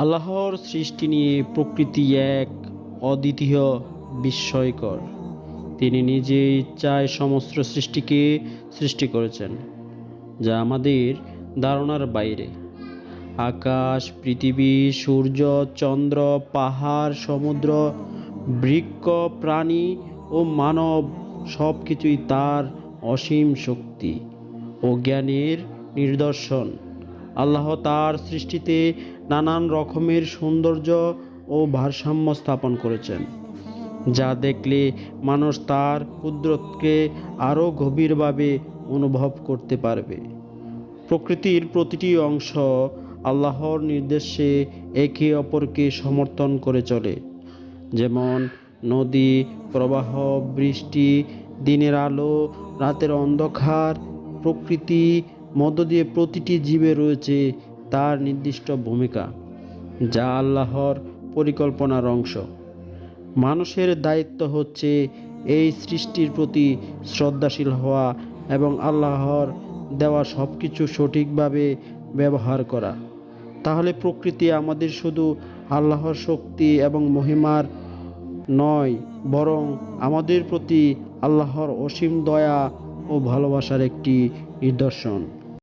আল্লাহর সৃষ্টি নিয়ে প্রকৃতি এক অদ্বিতীয় বিস্ময়কর। তিনি নিজে ইচ্ছায় সমস্ত সৃষ্টিকে সৃষ্টি করেছেন, যা আমাদের ধারণার বাইরে। আকাশ, পৃথিবী, সূর্য, চন্দ্র, পাহাড়, সমুদ্র, বৃক্ষ, প্রাণী ও মানব সব কিছুই তার অসীম শক্তি ও জ্ঞানের নিদর্শন। আল্লাহ তার সৃষ্টিতে নানান রকমের সৌন্দর্য ও ভারসাম্য স্থাপন করেছেন, যা দেখলে মানুষ তার কুদরতকে আরও গভীরভাবে অনুভব করতে পারবে। প্রকৃতির প্রতিটি অংশ আল্লাহর নির্দেশে একে অপরকে সমর্থন করে চলে, যেমন নদী, প্রবাহ, বৃষ্টি, দিনের আলো, রাতের অন্ধকার, প্রকৃতি মধ্য দিয়ে প্রতিটি জীবে রয়েছে তার নির্দিষ্ট ভূমিকা, যা আল্লাহর পরিকল্পনার অংশ। মানুষের দায়িত্ব হচ্ছে এই সৃষ্টির প্রতি শ্রদ্ধাশীল হওয়া এবং আল্লাহর দেওয়া সব কিছু সঠিকভাবে ব্যবহার করা। তাহলে প্রকৃতি আমাদের শুধু আল্লাহর শক্তি এবং মহিমার নয়, বরং আমাদের প্রতি আল্লাহর অসীম দয়া ও ভালোবাসার একটি নিদর্শন।